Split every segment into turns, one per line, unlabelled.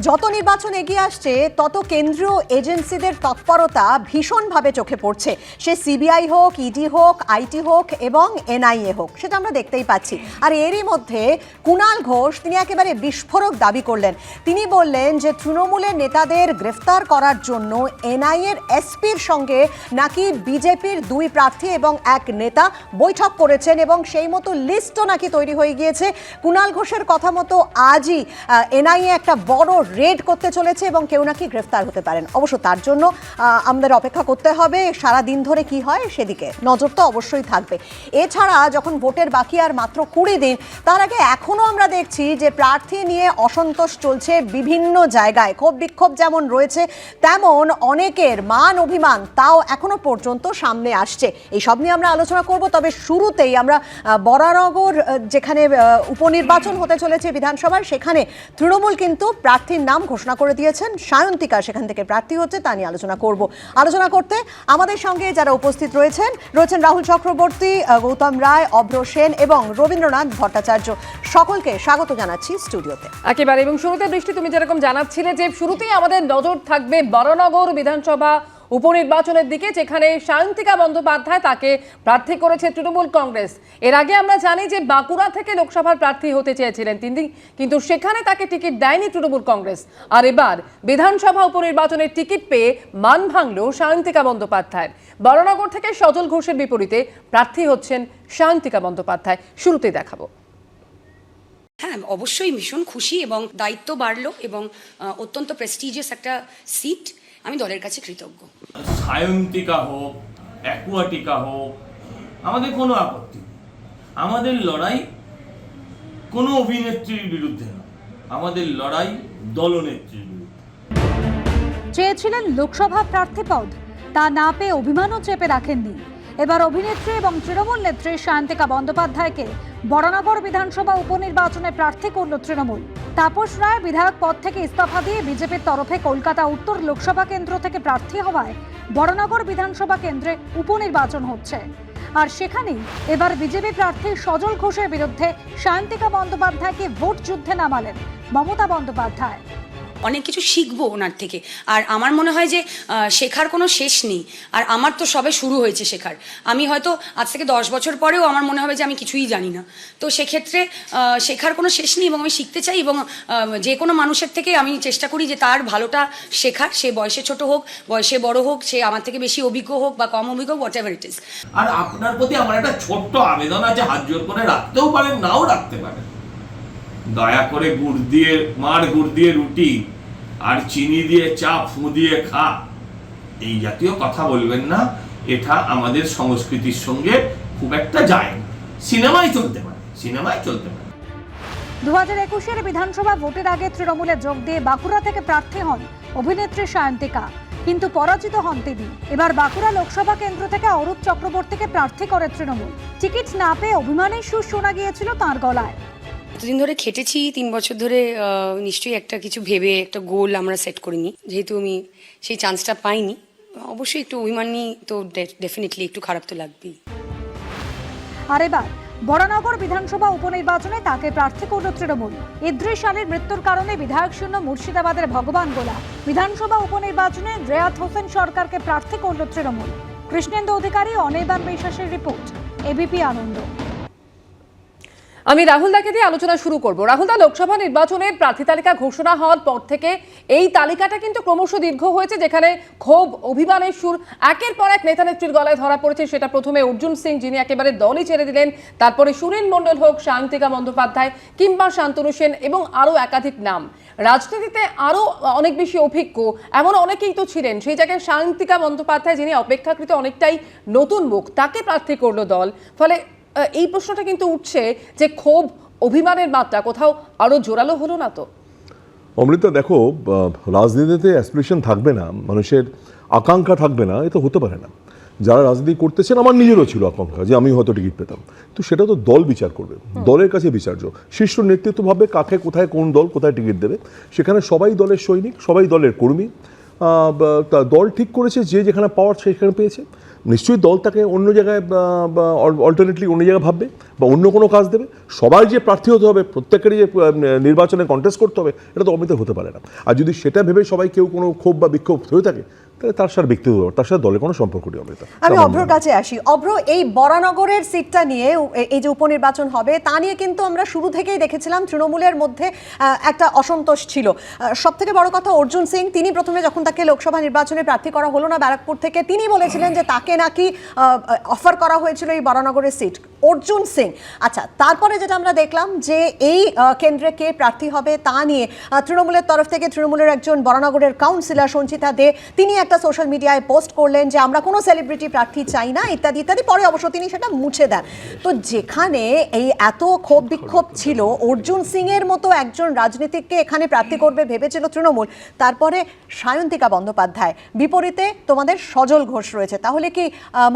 যত নির্বাচন এগিয়ে আসছে, তত কেন্দ্রীয় এজেন্সিদের তৎপরতা ভীষণভাবে চোখে পড়ছে। সে সিবিআই হোক ইডি হোক আইটি হোক এবং এনআইএ হোক, সেটা আমরা দেখতেই পাচ্ছি। আর এরই মধ্যে কুণাল ঘোষ, তিনি একেবারে বিস্ফোরক দাবি করলেন। তিনি বললেন যে তৃণমূলের নেতাদের গ্রেফতার করার জন্য এনআইএর এসপির সঙ্গে নাকি বিজেপির দুই প্রার্থী এবং এক নেতা বৈঠক করেছেন এবং সেই মতো লিস্টও নাকি তৈরি হয়ে গিয়েছে। কুণাল ঘোষের কথা মতো আজই এনআইএ একটা বড় রেড করতে চলেছে এবং কেউ নাকি গ্রেফতার হতে পারেন। অবশ্য তার জন্য আমাদের অপেক্ষা করতে হবে, সারা দিন ধরে কি হয় সেদিকে। নজর তো অবশ্যই থাকবে। এছাড়া যখন ভোটের বাকি আর মাত্র কুড়ি দিন, তার আগে এখনও আমরা দেখছি যে প্রার্থী নিয়ে অসন্তোষ চলছে বিভিন্ন জায়গায়। ক্ষোভ বিক্ষোভ যেমন রয়েছে, তেমন অনেকের মান অভিমান তাও এখনও পর্যন্ত সামনে আসছে। এই সব নিয়ে আমরা আলোচনা করব, তবে শুরুতেই আমরা বরানগর যেখানে উপনির্বাচন হতে চলেছে বিধানসভার সেখানে তৃণমূল কিন্তু প্রার্থীর নাম ঘোষণা করে দিয়েছেন সায়ন্তিকা। সেখান থেকে প্রার্থী হচ্ছে, তা নিয়ে আলোচনা করব। আলোচনা করতে আমাদের সঙ্গে যারা উপস্থিত রয়েছেন রয়েছেন রাহুল চক্রবর্তী গৌতম রায়, অভ্র সেন এবং রবীন্দ্রনাথ ভট্টাচার্য। সকলকে স্বাগত জানাচ্ছি স্টুডিওতে।
একেবারে এবং শুরুতে দৃষ্টি তুমি যেরকম জানাচ্ছিলে যে শুরুতেই আমাদের নজর থাকবে বড়নগর বিধানসভা উপনির্বাচনের দিকে, যেখানে সায়ন্তিকা বন্দ্যোপাধ্যায় তাকে প্রার্থী করেছে তৃণমূল কংগ্রেস। এর আগে আমরা জানি যে বাঁকুড়া থেকে লোকসভার প্রার্থী হতে চেয়েছিলেন তিনি, কিন্তু সেখানে তাকে টিকিট দেয়নি তৃণমূল কংগ্রেস। আর এবার বিধানসভা উপনির্বাচনের টিকিট পেয়ে মান ভাঙল সায়ন্তিকা বন্দ্যোপাধ্যায় বড়নগর থেকে সজল ঘোষের বিপরীতে প্রার্থী হচ্ছেন সায়ন্তিকা বন্দ্যোপাধ্যায়। শুরুতে দেখাবো।
হ্যাঁ অবশ্যই ভীষণ খুশি এবং দায়িত্ব বাড়লো এবং অত্যন্ত প্রেস্টিজিয়াস একটা সিট আমি দলের কাছে কৃতজ্ঞ।
সায়ন্তিকা হোক অ্যাকুয়াটিকা হোক আমাদের কোনো আপত্তি নেই। আমাদের লড়াই কোনো অভিনেত্রীর বিরুদ্ধে না। আমাদের লড়াই দলনেত্রীর বিরুদ্ধে।
চেয়েছিলেন লোকসভা প্রার্থী পদ তা না পেয়ে অভিমানও চেপে রাখেননি। এবার অভিনেত্রী এবং তৃণমূল নেত্রী সায়ন্তিকা বন্দ্যোপাধ্যায়কে বরানগর বিধানসভা উপনির্বাচনে প্রার্থী করল তৃণমূল। তাপস রায় বিধায়ক পদ থেকে ইস্তফা দিয়ে বিজেপির তরফে কলকাতা উত্তর লোকসভা কেন্দ্র থেকে প্রার্থী হওয়ায় বরানগর বিধানসভা কেন্দ্রে উপনির্বাচন হচ্ছে। আর সেখানেই এবার বিজেপি প্রার্থী সজল ঘোষের বিরুদ্ধে সায়ন্তিকা বন্দ্যোপাধ্যায়কে ভোট যুদ্ধে নামালেন মমতা বন্দ্যোপাধ্যায়।
অনেক কিছু শিখব ওনার থেকে। আর আমার মনে হয় যে শেখার কোনো শেষ নেই। আর আমার তো সবে শুরু হয়েছে শেখার। আমি হয়তো আজ থেকে দশ বছর পরেও আমার মনে হবে যে, আমি কিছুই জানি না। তো সেক্ষেত্রে শেখার কোনো শেষ নেই এবং আমি শিখতে চাই এবং যে কোনো মানুষের থেকে আমি চেষ্টা করি যে, তার ভালোটা শেখার। সে বয়সে ছোট হোক, বয়সে বড় হোক, সে আমার থেকে বেশি অভিজ্ঞ হোক বা কম অভিজ্ঞ হোক হোয়াট ইট ইস
আর আপনার প্রতি আমার একটা ছোট্ট আবেদন আছে, হাত জোর করে রাখতেও পারেন, নাও রাখতে পারেন। দয়া করে গুড় দিয়ে, মার গুড় দিয়ে রুটি আর চিনি দিয়ে চা, ফু দিয়ে খা। এই জাতীয় কথা বলবেন না, এটা আমাদের সংস্কৃতির সঙ্গে খুব একটা যায় না। সিনেমায় চলতে পারে সিনেমায় চলতে পারে।
দু হাজার একুশের বিধানসভা ভোটের আগে তৃণমূলে যোগ দিয়ে বাঁকুড়া থেকে প্রার্থী হন অভিনেত্রী সায়ন্তিকা। কিন্তু পরাজিত হন তিনি। এবার বাঁকুড়া লোকসভা কেন্দ্র থেকে অরূপ চক্রবর্তীকে প্রার্থী করে তৃণমূল। টিকিট না পেয়ে অভিমানের সুর শোনা গিয়েছিল তাঁর গলায়।
এতদিন ধরে খেটেছি, তিন বছর ধরে নিশ্চয়ই একটা কিছু ভেবে, একটা গোল আমরা সেট করিনি। যেহেতু আমি সেই চান্সটা পাইনি, অবশ্যই একটু অভিমানী তো ডেফিনেটলি একটু খারাপ তো লাগবেই।
আর এবার বরানগর বিধানসভা উপনির্বাচনে তাকে প্রার্থী করল তৃণমূল। ইদ্রিস আলীর মৃত্যুর কারণে বিধায়ক শূন্য মুর্শিদাবাদের ভগবান গোলা। বিধানসভা উপনির্বাচনে রেয়াত হোসেন সরকারকে প্রার্থী করল তৃণমূল। কৃষ্ণেন্দু অধিকারী অনির্বাণ বিশ্বাসের রিপোর্ট, এবিপি আনন্দ।
আমি রাহুল দাকে দিয়ে আলোচনা শুরু করব। রাহুল দা, লোকসভা নির্বাচনের প্রার্থী তালিকা ঘোষণা হওয়ার পর থেকে এই তালিকাটা কিন্তু ক্রমশ দীর্ঘ হয়েছে, যেখানে ক্ষোভ, অভিমানের সুর, একের পর এক নেতা নেত্রীর গলায় ধরা পড়েছে। সেটা প্রথমে অর্জুন সিং, যিনি একেবারে দলই ছেড়ে দিলেন, তারপরে সুনীল মণ্ডল হোক, শান্তিকা বন্দ্যোপাধ্যায় কিংবা শান্তনু সেন এবং আরও একাধিক নাম। রাজনীতিতে আরও অনেক বেশি অভিজ্ঞ, এমন অনেকেই তো ছিলেন। সেই জায়গায় শান্তিকা বন্দ্যোপাধ্যায়, যিনি অপেক্ষাকৃত অনেকটাই নতুন মুখ, তাকে প্রার্থী করল দল। ফলে এই প্রশ্নটা কিন্তু উঠছে যে ক্ষোভ অভিমানের মাত্রা কোথাও আরও জোরালো হলো না তো?
অমৃতা দেখো রাজনীতিতে অ্যাসপিরেশন থাকবে না মানুষের আকাঙ্ক্ষা থাকবে না এ তো হতে পারে না। যারা রাজনীতি করতেছেন আমার নিজেরও ছিল আকাঙ্ক্ষা যে আমি হয়তো টিকিট পেতাম। তো সেটা তো দল বিচার করবে দলের কাছে বিচার্য শীর্ষ নেতৃত্ব ভাবে কাকে কোথায় কোন দল কোথায় টিকিট দেবে সেখানে সবাই দলের সৈনিক সবাই দলের কর্মী। দল ঠিক করেছে যে যেখানে পাওয়ার সেখানে পেয়েছে। নিশ্চয়ই দল তাকে অন্য জায়গায় অল্টারনেটলি অন্য জায়গায় ভাববে বা অন্য কোনো কাজ দেবে। সবাই যে প্রার্থী হতে হবে, প্রত্যেকেরই যে নির্বাচনে কন্টেস্ট করতে হবে, এটা তো অমিত হতে পারে না। আর যদি সেটা ভেবে সবাই কেউ কোনো ক্ষোভ বা বিক্ষোভ হয়ে থাকে তাহলে তার সাথে ব্যক্তিগত তার সাথে দলের কোনো সম্পর্ক নেই অমিতা।
আমি অভ্রর কাছে আসি। অভ্র এই বরানগরের সিটটা নিয়ে এই যে উপনির্বাচন হবে তা নিয়ে কিন্তু আমরা শুরু থেকেই দেখেছিলাম তৃণমূলের মধ্যে একটা অসন্তোষ ছিল। সব থেকে বড় কথা অর্জুন সিং তিনি প্রথমে যখন তাকে লোকসভা নির্বাচনে প্রার্থী করা হলো না ব্যারাকপুর থেকে তিনি বলেছিলেন যে তাকে নাকি অফার করা হয়েছিল এই বরানগরের সিট। অর্জুন সিং আচ্ছা তারপরে যেটা আমরা দেখলাম যে এই কেন্দ্রে কে প্রার্থী হবে তা নিয়ে তৃণমূলের তরফ থেকে তৃণমূলের একজন বরানগরের কাউন্সিলর সঞ্চিতা দে তিনি একটা সোশ্যাল মিডিয়ায় পোস্ট করলেন যে, আমরা কোনো সেলিব্রিটি প্রার্থী চাই না, ইত্যাদি ইত্যাদি। পরে অবশ্য তিনি সেটা মুছে দেন। তো যেখানে এই এত ক্ষোভ বিক্ষোভ ছিল, অর্জুন সিং এর মতো একজন রাজনীতিককে এখানে প্রার্থী করবে ভেবেছিল তৃণমূল। তারপরে সায়ন্তিকা বন্দ্যোপাধ্যায়। বিপরীতে তোমাদের সজল ঘোষ রয়েছে। তাহলে কি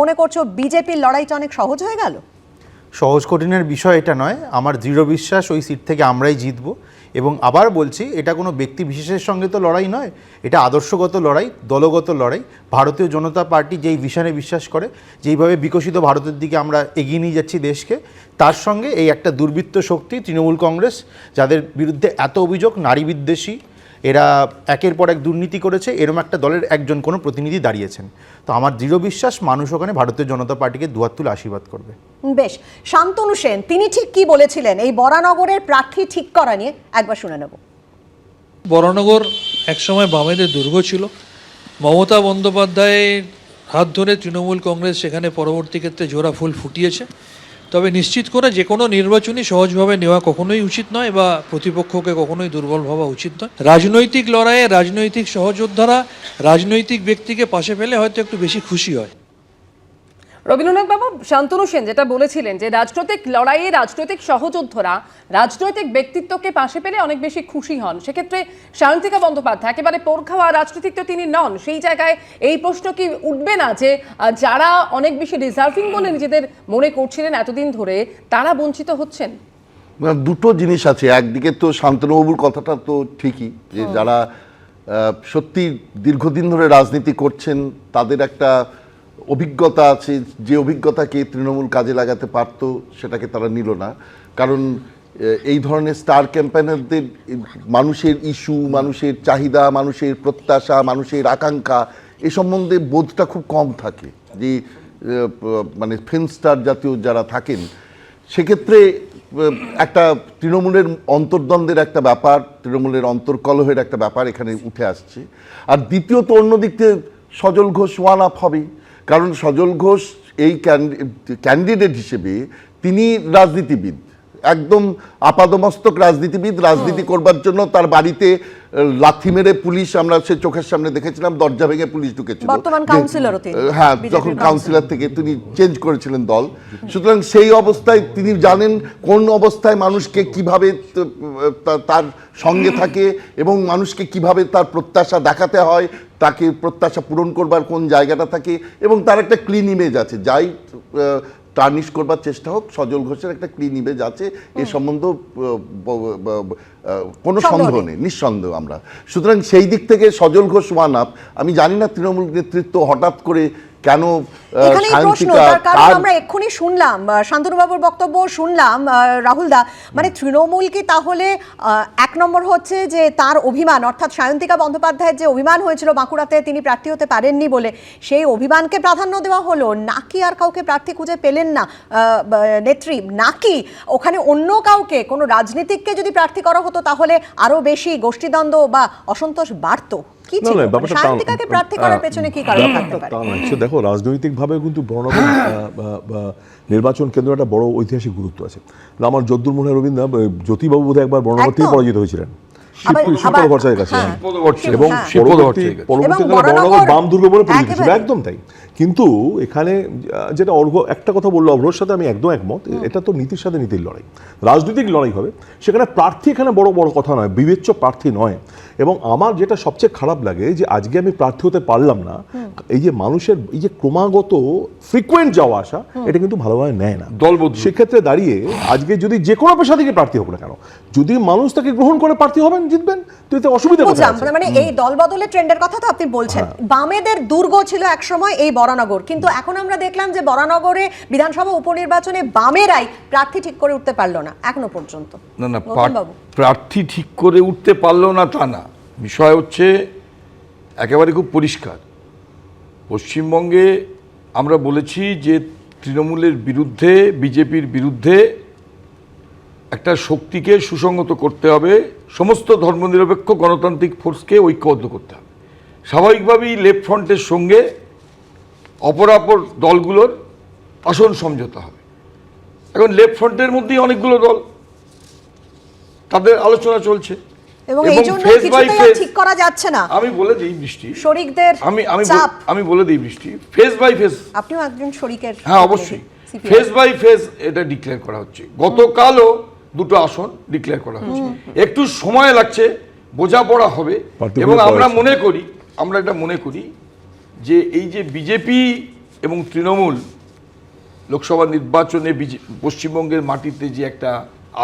মনে করছ বিজেপির লড়াইটা অনেক সহজ হয়ে গেল?
সহজ কঠিনের বিষয় এটা নয়। আমার দৃঢ় বিশ্বাস ওই সিট থেকে আমরাই জিতব। এবং আবার বলছি, এটা কোনো ব্যক্তি বিশেষের সঙ্গে তো লড়াই নয়, এটা আদর্শগত লড়াই, দলগত লড়াই। ভারতীয় জনতা পার্টি যেই ভিশনে বিশ্বাস করে, যেইভাবে বিকশিত ভারতের দিকে আমরা এগিয়ে নিয়ে যাচ্ছি দেশকে, তার সঙ্গে এই একটা দুর্বৃত্ত শক্তি তৃণমূল কংগ্রেস, যাদের বিরুদ্ধে এত অভিযোগ, নারী বিদ্বেষী এরা একের পর এক দুর্নীতি করেছে এরম একটা দলের একজন কোনো প্রতিনিধি দাঁড়িয়েছেন। তো আমার দৃঢ় বিশ্বাস মানুষ ওখানে ভারতীয় জনতা পার্টিকে দুয়ার তুলে আশীর্বাদ করবে।
বেশ শান্তনু সেন তিনি ঠিক কি বলেছিলেন? এই বরানগরের প্রার্থী ঠিক করা নিয়ে একবার শুনে নেব।
বরানগর একসময় বামেদের দুর্গ ছিল। মমতা বন্দ্যোপাধ্যায়ের হাত ধরে তৃণমূল কংগ্রেস সেখানে পরবর্তী ক্ষেত্রে জোড়া ফুল ফুটিয়েছে। তবে নিশ্চিত করে যে কোনো নির্বাচনই সহজভাবে নেওয়া কখনোই উচিত নয় বা প্রতিপক্ষকে কখনোই দুর্বল ভাবা উচিত নয়। রাজনৈতিক লড়াইয়ে রাজনৈতিক সহযোদ্ধারা রাজনৈতিক ব্যক্তিকে পাশে পেলে হয়তো একটু বেশি খুশি হয়।
রবীন্দ্রনাথ বাবু শান্তনু সেন যেটা বলেছিলেন যে রাজনৈতিক লড়াইয়ে রাজনৈতিক সহযোদ্ধারা রাজনৈতিক ব্যক্তিত্বকে পাশে পেলে অনেক বেশি খুশি হন। সেক্ষেত্রে শান্তিকা বন্দ্যোপাধ্যায় একেবারে পোরখাওয়া রাজনীতিক তো তিনি নন। সেই জায়গায় এই প্রশ্ন কি উঠবে না যে যারা অনেক বেশি ডিজার্ভিং বলে নিজেদের মনে করছিলেন এতদিন ধরে তারা বঞ্চিত হচ্ছেন?
না, দুটো জিনিস আছে। একদিকে তো শান্তনুবাবুর কথাটা তো ঠিকই যে যারা সত্যি দীর্ঘদিন ধরে রাজনীতি করছেন তাদের একটা অভিজ্ঞতা আছে, যে অভিজ্ঞতাকে তৃণমূল কাজে লাগাতে পারত, সেটাকে তারা নিল না। কারণ এই ধরনের স্টার ক্যাম্পেনারদের মানুষের ইস্যু, মানুষের চাহিদা, মানুষের প্রত্যাশা, মানুষের আকাঙ্ক্ষা, এ সম্বন্ধে বোধটা খুব কম থাকে। যে মানে ফিল্ম স্টার জাতীয় যারা থাকেন, সেক্ষেত্রে একটা তৃণমূলের অন্তর্দ্বন্দ্বের একটা ব্যাপার, তৃণমূলের অন্তর্কলহের একটা ব্যাপার এখানে উঠে আসছে। আর দ্বিতীয়ত অন্যদিক থেকে সজল ঘোষ ওয়ান আপ হবে। কারণ সজল ঘোষ এই ক্যান্ডিডেট হিসেবে তিনি রাজনীতিবিদ। একদম আপাদমস্তক রাজনীতিবিদ রাজনীতি করবার জন্য তার বাড়িতে লাথি মেরে পুলিশ আমরা সে চোখের সামনে দেখেছিলাম দরজা ভেঙে পুলিশ ঢুকেছিল।
বর্তমান কাউন্সিলরও তিনি,
হ্যাঁ যখন কাউন্সিলর থেকে তিনি চেঞ্জ করেছিলেন দল। সুতরাং সেই অবস্থায় তিনি জানেন কোন অবস্থায় মানুষকে কীভাবে তার সঙ্গে থাকে এবং মানুষকে কীভাবে তার প্রত্যাশা দেখাতে হয় তাকে প্রত্যাশা পূরণ করবার কোন জায়গাটা থাকে এবং তার একটা ক্লিন ইমেজ আছে। যাই টার্নিশ করবার চেষ্টা হোক সজল ঘোষের একটা ক্লিন ইমেজ আছে এ সম্বন্ধ কোনো
সন্দেহ। নেই
নিঃসন্দেহ আমরা সুতরাং সেই দিক থেকে সজল ঘোষ ওয়ান আপ আমি জানি না তৃণমূল নেতৃত্ব হঠাৎ করে কেন
আমরা এক্ষুনি শুনলাম। শান্তনুবাবুর বক্তব্য শুনলাম। রাহুল দা মানে তৃণমূল কি তাহলে এক নম্বর হচ্ছে যে তার অভিমান অর্থাৎ সায়ন্তিকা বন্দ্যোপাধ্যায়ের যে অভিমান হয়েছিল বাঁকুড়াতে তিনি প্রার্থী হতে পারেননি বলে সেই অভিমানকে প্রাধান্য দেওয়া হলো। নাকি আর কাউকে প্রার্থী খুঁজে পেলেন না নেত্রী? নাকি ওখানে অন্য কাউকে কোনো রাজনীতিককে যদি প্রার্থী করা হতো তাহলে আরও বেশি গোষ্ঠীদ্বন্দ্ব বা অসন্তোষ বাড়তো? কি ছিল? সায়ন্তিকাকে প্রার্থী করার পেছনে কি কারণ থাকতে পারে?
তা দেখো রাজনৈতিকভাবে কিন্তু নির্বাচন কেন্দ্র একটা বড় ঐতিহাসিক গুরুত্ব আছে। আমার যদ্দুর মনে হয় রবীন্দ্র জ্যোতিবাবু বোধহয় একবার থেকে
একদম।
পরাজিত হয়েছিলেন।
হ্যাঁ।
এবং
হ্যাঁ।
বাম দুর্গ বলে। একদম তাই। কিন্তু এখানে যেটা অর্ঘ একটা কথা বলল অভ্রর সাথে আমি একদম একমত। এটা তো নীতির সাথে নীতির লড়াই। রাজনৈতিক লড়াই হবে। সেখানে প্রার্থী এখানে বড় বড় কথা নয় বিবেচ্য প্রার্থী নয়। এবং আমার যেটা সবচেয়ে খারাপ লাগে যে আজকে আমি প্রার্থী হতে পারলাম না এই যে মানুষের এই যে ক্রমাগত ফ্রিকুয়েন্ট যাওয়া আসা এটা কিন্তু ভালোভাবে নেয় না।
দল।
সেক্ষেত্রে দাঁড়িয়ে আজকে যদি যে কোনো পেশা থেকে প্রার্থী হোক না কেন যদি মানুষ তাকে গ্রহণ করে প্রার্থী হবেন জিতবেন তো এতে অসুবিধা
মানে এই দল বদলের ট্রেন্ডের কথা তো আপনি বলছেন। বামেদের দুর্গ ছিল একসময় এই বরানগর কিন্তু এখন আমরা দেখলাম যে বরানগরে বিধানসভা উপনির্বাচনে বামেরাই প্রার্থী ঠিক করে উঠতে পারল না এখনও পর্যন্ত।
না না
বাবু।
প্রার্থী ঠিক করে উঠতে পারল না তা না। বিষয় হচ্ছে একেবারে খুব পরিষ্কার। পশ্চিমবঙ্গে আমরা বলেছি যে তৃণমূলের বিরুদ্ধে, বিজেপির বিরুদ্ধে একটা শক্তিকে সুসংগত করতে হবে। সমস্ত ধর্মনিরপেক্ষ গণতান্ত্রিক ফোর্সকে ঐক্যবদ্ধ করতে হবে। স্বাভাবিকভাবেই লেফট ফ্রন্টের সঙ্গে অপরাপর দলগুলোর আসন সমঝোতা হবে। এখন লেফট ফ্রন্টের মধ্যেই অনেকগুলো দল তাদের আলোচনা চলছে।
এবং এই জন্য কিছুতেই ঠিক করা যাচ্ছে না।
আমি বলে দিই বৃষ্টি।
শরিকদের
আমি আমি আমি বলে দিই বৃষ্টি। ফেস বাই ফেস
আপনিও একজন শরিকের
হ্যাঁ অবশ্যই। ফেস বাই ফেস এটা ডিক্লেয়ার করা হচ্ছে। গতকালও দুটো আসন ডিক্লেয়ার করা হচ্ছে। একটু সময় লাগছে বোঝাপড়া হবে। এবং আমরা মনে করি আমরা এটা মনে করি যে এই যে বিজেপি এবং তৃণমূল লোকসভা নির্বাচনে পশ্চিমবঙ্গের মাটিতে যে একটা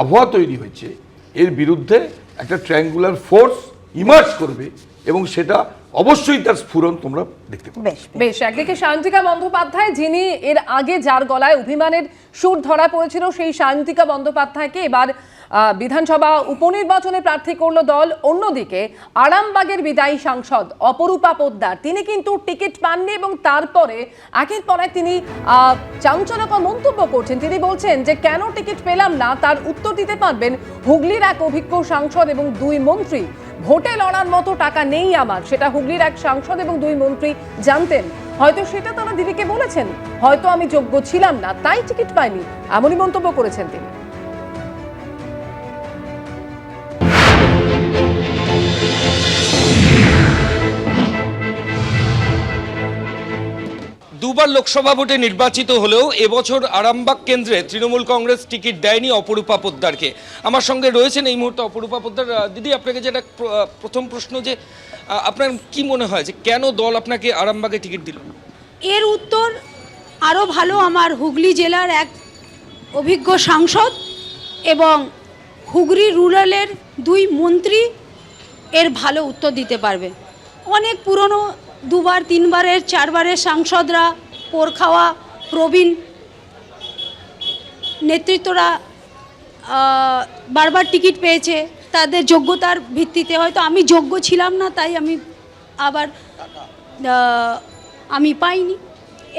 আবহাওয়া তৈরি হয়েছে এর বিরুদ্ধে একটা ট্রায়াঙ্গুলার ফোর্স ইমার্জ করবে এবং সেটা অবশ্যই তার স্ফুরণ তোমরা দেখতে পাবে।
বেশ
বেশ। একদিকে শান্তিকা বন্দ্যোপাধ্যায় যিনি এর আগে যার গলায় অভিমানের সুর ধরা পড়েছিল সেই শান্তিকা বন্দ্যোপাধ্যায়কে এবার বিধানসভা উপনির্বাচনে প্রার্থী করল দল। অন্যদিকে আরামবাগের বিদায়ী সাংসদ অপরূপা পোদ্দার তিনি কিন্তু টিকিট পাননি এবং তারপরে একের পর এক তিনি আহ, চাঞ্চল্যকর মন্তব্য করছেন। তিনি বলছেন যে কেন টিকিট পেলাম না? তার উত্তর দিতে পারবেন হুগলির এক অভিজ্ঞ সাংসদ এবং দুই মন্ত্রী। ভোটে লড়ার মতো টাকা নেই আমার। সেটা হুগলির এক সাংসদ এবং দুই মন্ত্রী জানতেন। হয়তো সেটা তারা দিদিকে বলেছেন। হয়তো আমি যোগ্য ছিলাম না, তাই টিকিট পাইনি, এমনই মন্তব্য করেছেন তিনি।
দুবার লোকসভা ভোটে নির্বাচিত হলেও এবছর আরামবাগ কেন্দ্রে তৃণমূল কংগ্রেস টিকিট দেয়নি অপরূপা পোদ্দারকে। আমার সঙ্গে রয়েছেন এই মুহূর্তে অপরূপা পোদ্দার। দিদি, আপনাকে যেটা প্র- প্রথম প্রশ্ন যে আপনার কি মনে হয় যে কেন দল আপনাকে আরামবাগে টিকিট দিল?
এর উত্তর আরও ভালো আমার হুগলি জেলার এক অভিজ্ঞ সাংসদ এবং হুগলি রুরালের দুই মন্ত্রী এর ভালো উত্তর দিতে পারবে। অনেক পুরনো দুবার, তিনবারের, চারবারের সাংসদরা পোর খাওয়া, প্রবীণ নেতৃত্বরা বারবার টিকিট পেয়েছে। তাদের যোগ্যতার ভিত্তিতে হয়তো আমি যোগ্য ছিলাম না, তাই আমি আবার আমি পাইনি।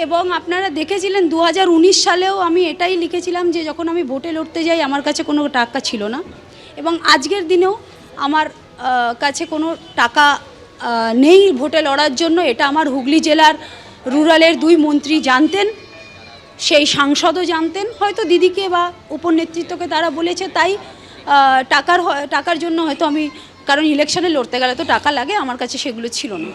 এবং আপনারা দেখেছিলেন দু হাজার উনিশ সালেও আমি এটাই লিখেছিলাম যে যখন আমি ভোটে লড়তে যাই, আমার কাছে কোনো টাকা ছিল না। এবং আজকের দিনেও আমার কাছে কোনো টাকা নেই ভোটে লড়ার জন্য এটা আমার হুগলি জেলার রুরালের দুই মন্ত্রী জানতেন সেই সাংসদও জানতেন হয়তো দিদিকে বা উপনেতৃত্বকে তারা বলেছে তাই টাকার টাকার জন্য হয়তো আমি কারণ ইলেকশনে লড়তে গেলে তো টাকা লাগে আমার কাছে সেগুলো ছিল না।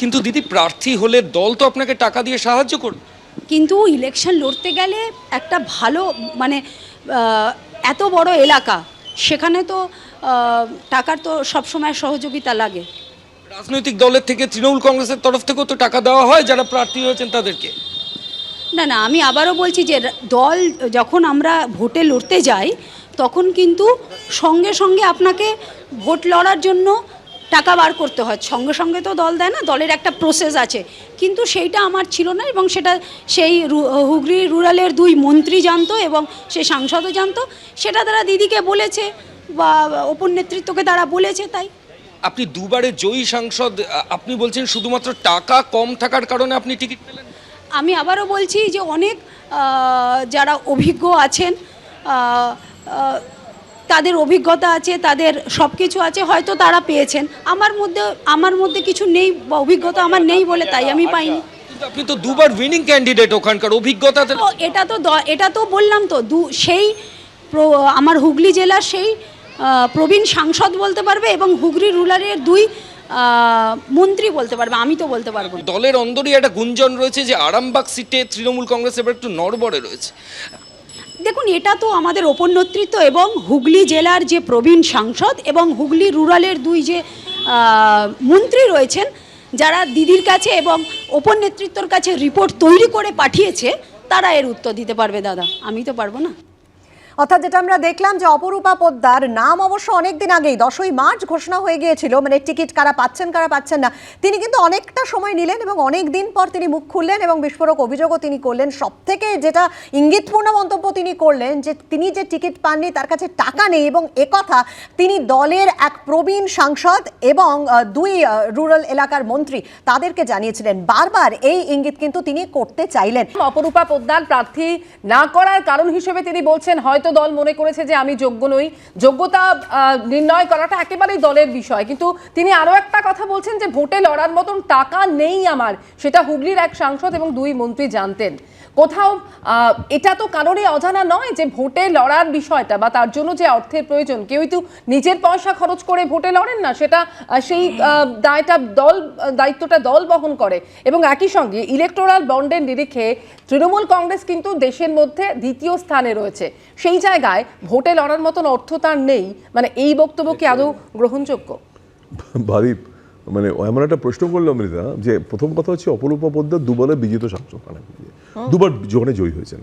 কিন্তু দিদি প্রার্থী হলে দল তো আপনাকে টাকা দিয়ে সাহায্য করবে।
কিন্তু ইলেকশন লড়তে গেলে একটা ভালো মানে এত বড় এলাকা সেখানে তো টাকার তো সবসময় সহযোগিতা লাগে।
রাজনৈতিক দলের থেকে, তৃণমূল কংগ্রেসের তরফ থেকেও তো টাকা দেওয়া হয়, যারা প্রার্থী হয়েছেন তাদেরকে।
না না, আমি আবারও বলছি যে দল যখন আমরা ভোটে লড়তে যাই, তখন কিন্তু সঙ্গে সঙ্গে আপনাকে ভোট লড়ার জন্য টাকা বার করতে হয়। সঙ্গে সঙ্গে তো দল দেয় না, দলের একটা প্রসেস আছে। কিন্তু সেইটা আমার ছিল না এবং সেটা সেই হুগলি রুরালের দুই মন্ত্রী জানতো এবং সে সাংসদও জানতো। সেটা তারা দিদিকে বলেছে বা ওপর নেতৃত্বকে তারা বলেছে, তাই।
আপনি দুবারে জয়ী সাংসদ আপনি বলছেন শুধুমাত্র টাকা কম থাকার কারণে আপনি টিকিট পেলেন?
আমি আবারও বলছি যে অনেক যারা অভিজ্ঞ আছেন তাদের অভিজ্ঞতা আছে তাদের সব কিছু আছে হয়তো তারা পেয়েছেন। আমার মধ্যে আমার মধ্যে কিছু নেই বা অভিজ্ঞতা আমার নেই বলে তাই আমি পাইনি।
আপনি তো দুবার উইনিং ক্যান্ডিডেট ওখানকার অভিজ্ঞতা
এটা তো এটা তো বললাম তো দু সেই আমার হুগলি জেলার সেই প্রবীণ সাংসদ বলতে পারবে এবং হুগলি রুরালের দুই মন্ত্রী বলতে পারবে আমি তো বলতে পারব
দলের অন্দরই একটা গুঞ্জন রয়েছে যে আরামবাগ সিটে তৃণমূল কংগ্রেস এবার একটু নড়বড়ে রয়েছে।
দেখুন এটা তো আমাদের ওপর নেতৃত্ব এবং হুগলি জেলার যে প্রবীণ সাংসদ এবং হুগলি রুরালের দুই যে মন্ত্রী রয়েছেন যারা দিদির কাছে এবং ওপর নেতৃত্বর কাছে রিপোর্ট তৈরি করে পাঠিয়েছে তারা এর উত্তর দিতে পারবে দাদা। আমি তো পারব না।
অর্থাৎ যেটা আমরা দেখলাম যে অপরূপা পোদ্দার নাম অবশ্য অনেক দিন আগেই, দশই মার্চ ঘোষণা হয়ে গিয়েছিল মানে টিকিট কারা পাচ্ছেন কারা পাচ্ছেন না। তিনি কিন্তু অনেকটা সময় নিলেন এবং অনেক দিন পর তিনি মুখ খুললেন এবং বিস্ফোরক অভিযোগও তিনি করলেন। সব থেকে যেটা ইঙ্গিতপূর্ণ মন্তব্য তিনি করলেন যে তিনি যে টিকিট পাননি তার কাছে টাকা নেই এবং একথা তিনি দলের এক প্রবীণ সাংসদ এবং দুই রুরাল এলাকার মন্ত্রী তাদেরকে জানিয়েছিলেন। বারবার এই ইঙ্গিত কিন্তু তিনি করতে চাইলেন।
অপরূপা পোদ্দার প্রার্থী না করার কারণ হিসেবে তিনি বলছেন, হয়তো দল মনে করেছে যে আমি যোগ্য নই। যোগ্যতা নির্ণয় করাটা একেবারেই দলের বিষয়। কিন্তু তিনি আরও একটা কথা বলছেন যে ভোটে লড়ার মতন টাকা নেই আমার। সেটা হুগলির এক সাংসদ এবং দুই মন্ত্রী জানতেন। কোথাও এটা তো কারোরই অজানা নয় যে ভোটে লড়ার বিষয়টা বা তার জন্য যে অর্থের প্রয়োজন। কেউই তো নিজের পয়সা খরচ করে ভোটে লড়েন না সেটা সেই দায়টা দল দায়িত্বটা দল বহন করে। এবং একই সঙ্গে ইলেকটোরাল বন্ডের নিরিখে তৃণমূল কংগ্রেস কিন্তু দেশের মধ্যে দ্বিতীয় স্থানে রয়েছে। সেই জায়গায় ভোটে লড়ার মতন অর্থ তার নেই। মানে এই বক্তব্য কি আদৌ গ্রহণযোগ্য?
ভারী মানে এমন একটা প্রশ্ন করল অমৃতা যে প্রথম কথা হচ্ছে অপরূপা পোদ্দার দুবারে বিজিত সাংসদ কানাকুড়িয়ে দুবার যখনে জয়ী হয়েছেন।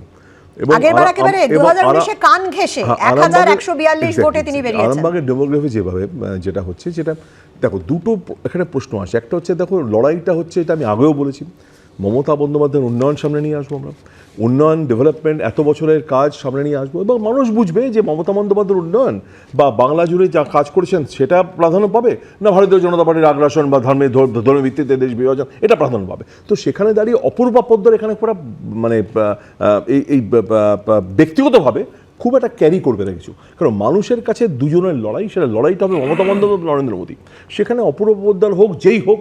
এবং
আগেরবার
আরা-
একেবারে
এবং
2019 এ
আরা-
কান ঘেঁষে
হ্যাঁ,
1142
আরামবাগের-
ভোটে তিনি
exactly,
বেরিয়েছেন।
আরামবাগের ডেমোগ্রাফি যেভাবে যেটা হচ্ছে যেটা দেখো দুটো এখানে প্রশ্ন আসে। একটা হচ্ছে দেখো লড়াইটা হচ্ছে এটা আমি আগেও বলেছি। মমতা বন্দ্যোপাধ্যায়ের উন্নয়ন সামনে নিয়ে আসব আমরা। উন্নয়ন ডেভেলপমেন্ট এত বছরের কাজ সামনে নিয়ে আসব এবং মানুষ বুঝবে যে মমতা বন্দ্যোপাধ্যায়ের উন্নয়ন বা বাংলা জুড়ে যা কাজ করেছেন সেটা প্রাধান্য পাবে না ভারতীয় জনতা পার্টির আগ্রাসন বা ধর্মের ধর- ধর্মের ভিত্তিতে দেশ বিভাজন, এটা প্রাধান্য পাবে। তো সেখানে দাঁড়িয়ে অপূর্বা পদ্মার এখানে পুরো মানে এই এই ব্যক্তিগতভাবে খুব একটা ক্যারি করবে না কিছু। কারণ মানুষের কাছে দুজনের লড়াই, সেটা লড়াইটা হবে মমতা বন্দ্যোপাধ্যায় নরেন্দ্র মোদী। সেখানে অপূর্ব পোদ্দার হোক, যেই হোক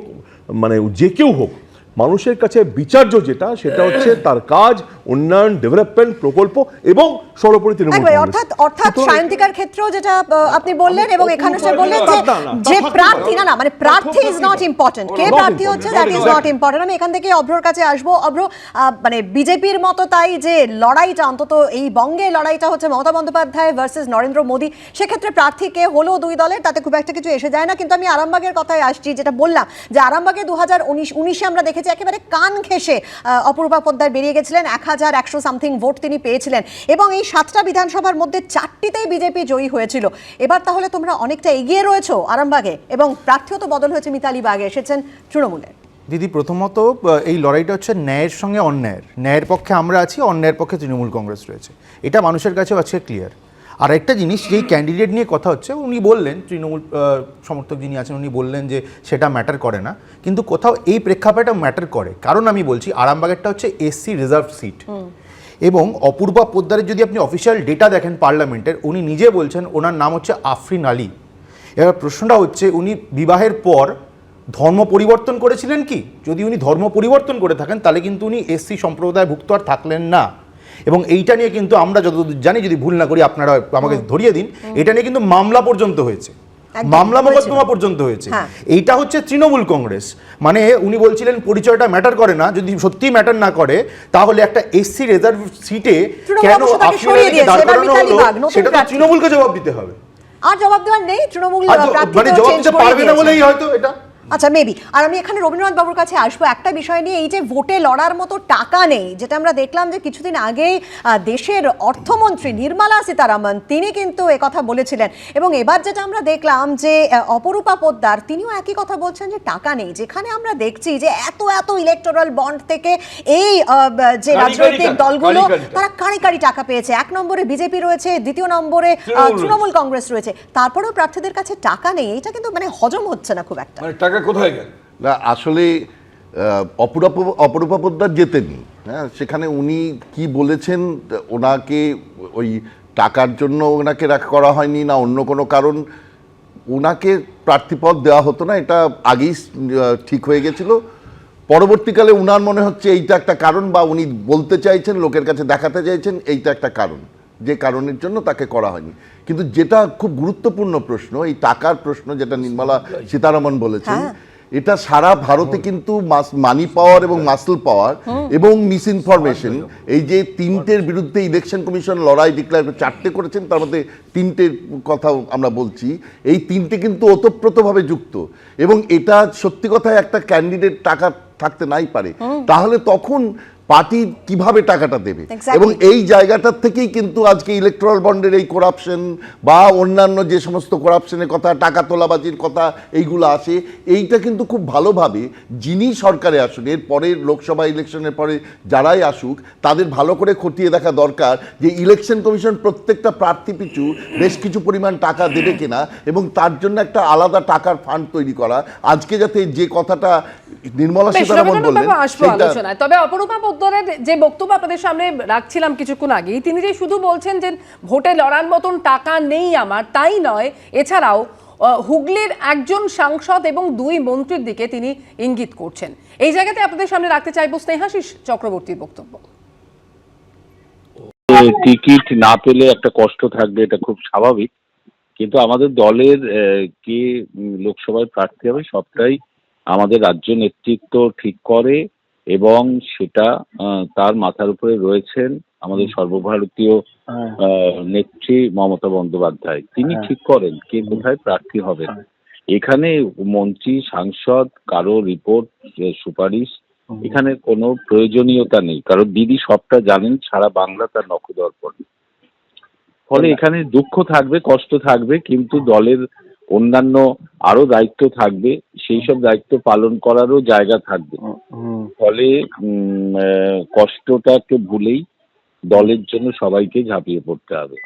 মানে যে কেউ হোক মানুষের কাছে বিচার্য যেটা সেটা হচ্ছে তার কাজ উন্নয়ন ডেভেলপমেন্ট প্রকল্প এবং সর্বোপরি তৃণমূল
অর্থাৎ অর্থাৎ সায়ন্তিকার ক্ষেত্রেও যেটা আপনি বললেন এবং এখানে সে বললেন যে যে প্রার্থী না না মানে প্রার্থী ইজ নট ইম্পর্টেন্ট কে প্রার্থী হচ্ছে দ্যাট ইজ নট ইম্পর্টেন্ট আমি এখান থেকে অভ্রর কাছে আসব। অভ্র মানে বিজেপির মতো তাই যে লড়াইটা অন্তত এই বঙ্গে লড়াইটা হচ্ছে মমতা বন্দ্যোপাধ্যায় ভার্সেস নরেন্দ্র মোদী সেক্ষেত্রে প্রার্থী কে হলো দুই দলের তাতে খুব একটা কিছু এসে যায় না। কিন্তু আমি আরামবাগের কথায় আসছি যেটা বললাম যে আরামবাগে দু হাজার উনিশ উনিশে আমরা দেখেছি একেবারে কান আহ, অপূর্বা পোদ্দার বেরিয়ে গেছিলেন। এক হাজার একশো সামথিং ভোট তিনি পেয়েছিলেন। এবং এই সাতটা বিধানসভার মধ্যে চারটিতেই বিজেপি জয়ী হয়েছিল। এবার তাহলে তোমরা অনেকটা এগিয়ে রয়েছো আরামবাগে, এবং প্রার্থীও তো বদল হয়েছে মিতালি বাগে, এসেছেন তৃণমূলের।
দিদি, প্রথমত, এই লড়াইটা হচ্ছে ন্যায়ের সঙ্গে অন্যায়ের। ন্যায়ের পক্ষে আমরা আছি, অন্যায়ের পক্ষে তৃণমূল কংগ্রেস রয়েছে। এটা মানুষের কাছেও আজকে ক্লিয়ার আর একটা জিনিস যেই ক্যান্ডিডেট নিয়ে কথা হচ্ছে উনি বললেন তৃণমূল সমর্থক যিনি আছেন উনি বললেন যে সেটা ম্যাটার করে না। কিন্তু কোথাও এই প্রেক্ষাপটটা ম্যাটার করে। কারণ আমি বলছি আরামবাগেরটা হচ্ছে এসসি রিজার্ভ সিট এবং অপূর্বা পোদ্দারের যদি আপনি অফিসিয়াল ডেটা দেখেন পার্লামেন্টের উনি নিজে বলছেন ওনার নাম হচ্ছে আফরিন আলী। এবার প্রশ্নটা হচ্ছে উনি বিবাহের পর ধর্ম পরিবর্তন করেছিলেন কি? যদি উনি ধর্ম পরিবর্তন করে থাকেন তাহলে কিন্তু উনি এসসি সম্প্রদায়ভুক্ত আর থাকলেন না। এবং এইটা নিয়ে কিন্তু আমরা যতদূর জানি যদি ভুল না করি আপনারা আমাকে ধরিয়ে দিন এটা নিয়ে কিন্তু মামলা পর্যন্ত হয়েছে। মামলা মোকদ্দমা পর্যন্ত হয়েছে।
হ্যাঁ।
এইটা হচ্ছে তৃণমূল কংগ্রেস। মানে উনি বলছিলেন পরিচয়টা ম্যাটার করে না। যদি সত্যি ম্যাটার না করে তাহলে একটা এসসি রিজার্ভ সিটে কেন দাঁড় করানো হলো? সেটা তো তৃণমূলকে জবাব দিতে হবে।
আর জবাব দেওয়ার নেই। তৃণমূল
মানে জবাব দিতে পারবে না বলেই হয়তো এটা
আচ্ছা মেবি আর আমি এখানে রবীন্দ্রনাথ বাবুর কাছে আসব একটা বিষয় নিয়ে এই যে ভোটে লড়ার মতো টাকা নেই যেটা আমরা দেখলাম যে কিছুদিন আগেই দেশের অর্থমন্ত্রী নির্মলা সীতারামন তিনি কিন্তু কথা বলেছিলেন। এবং এবার যেটা আমরা দেখলাম যে অপরূপা পোদ্দার তিনিও একই কথা বলছেন যে টাকা নেই। যেখানে আমরা দেখছি যে এত এত ইলেকটোরাল বন্ড থেকে এই যে রাজনৈতিক দলগুলো। তারা কারি কারি টাকা পেয়েছে। এক নম্বরে বিজেপি রয়েছে দ্বিতীয় নম্বরে
তৃণমূল
কংগ্রেস রয়েছে। তারপরেও প্রার্থীদের কাছে টাকা নেই এটা কিন্তু মানে হজম হচ্ছে না খুব একটা।
মানে টাকা কোথায় গেল?
না, আসলে অপরূপ অপরূপা পোদ্দার জেতেনি। হ্যাঁ সেখানে উনি কি বলেছেন, ওনাকে ওই টাকার জন্য ওনাকে রাখা, করা হয়নি না অন্য কোনো কারণ ওনাকে প্রার্থীপদ দেওয়া হতো না, এটা আগেই ঠিক হয়ে গেছিল। পরবর্তীকালে উনার মনে হচ্ছে এইটা একটা কারণ, বা উনি বলতে চাইছেন, লোকের কাছে দেখাতে চাইছেন, এইটা একটা কারণ। যে কারণের জন্য তাকে করা হয়নি। কিন্তু যেটা খুব গুরুত্বপূর্ণ প্রশ্ন এই টাকার প্রশ্ন যেটা নির্মলা সীতারামন বলেছেন
হ্যাঁ।
এটা সারা ভারতে কিন্তু মানি পাওয়ার এবং মাসল পাওয়ার এবং মিস ইনফরমেশন এই যে তিনটের বিরুদ্ধে ইলেকশন কমিশন লড়াই ডিক্লেয়ার চারটে করেছেন তার মধ্যে তিনটের কথা আমরা বলছি। এই তিনটে কিন্তু ওতপ্রোতভাবে যুক্ত এবং এটা সত্যি কথায় একটা ক্যান্ডিডেট টাকা থাকতে নাই পারে। তাহলে তখন পার্টি কীভাবে টাকাটা দেবে? এবং এই জায়গাটার থেকেই কিন্তু আজকে ইলেকট্রাল বন্ডের এই করাপশন বা অন্যান্য যে সমস্ত করাপশনের কথা টাকা তোলাবাজির কথা এইগুলো আসে এইটা কিন্তু খুব ভালোভাবে যিনি সরকারে আসুন এর পরের লোকসভা ইলেকশনের পরে যারাই আসুক তাদের ভালো করে খতিয়ে দেখা দরকার যে ইলেকশন কমিশন প্রত্যেকটা প্রার্থী পিছু বেশ কিছু পরিমাণ টাকা দেবে কিনা এবং তার জন্য একটা আলাদা টাকার ফান্ড তৈরি করা। আজকে যাতে যে কথাটা নির্মলা সীতারামন বললেন
তবে অপরূপা পোদ্দারের যে বক্তব্য আপনাদের সামনে রাখছিলাম কিছুক্ষণ আগেই, তিনি যে শুধু বলছেন যে ভোটে লড়ার মতন টাকা নেই আমার, তাই নয়, এছাড়াও হুগলির একজন সাংসদ এবং দুই মন্ত্রীর দিকে তিনি ইঙ্গিত করছেন। এই জায়গাতে আপনাদের সামনে রাখতে চাইব স্নেহাশিস চক্রবর্তীর বক্তব্য।
টিকিট না পেলে একটা কষ্ট থাকবে, এটা খুব স্বাভাবিক। কিন্তু আমাদের দলের কে লোকসভায় প্রার্থী হবে সবটাই আমাদের রাজ্য নেতৃত্ব ঠিক করে এবং সেটা তার মাথার উপরে রয়েছেন আমাদের সর্বভারতীয় নেত্রী মমতা বন্দ্যোপাধ্যায়। তিনি ঠিক করেন কে কোথায় প্রার্থী হবেন। এখানে মন্ত্রী সাংসদ কারও রিপোর্ট সুপারিশ এখানে কোনো প্রয়োজনীয়তা নেই। কারণ দিদি সবটা জানেন সারা বাংলা তার নখদর্পণ। ফলে এখানে দুঃখ থাকবে কষ্ট থাকবে কিন্তু দলের অন্যান্য আরও দায়িত্ব থাকবে সেই সব দায়িত্ব পালন করারও জায়গা থাকবে। ফলে কষ্টটাকে ভুলেই দলের জন্য সবাইকে ঝাঁপিয়ে পড়তে হবে।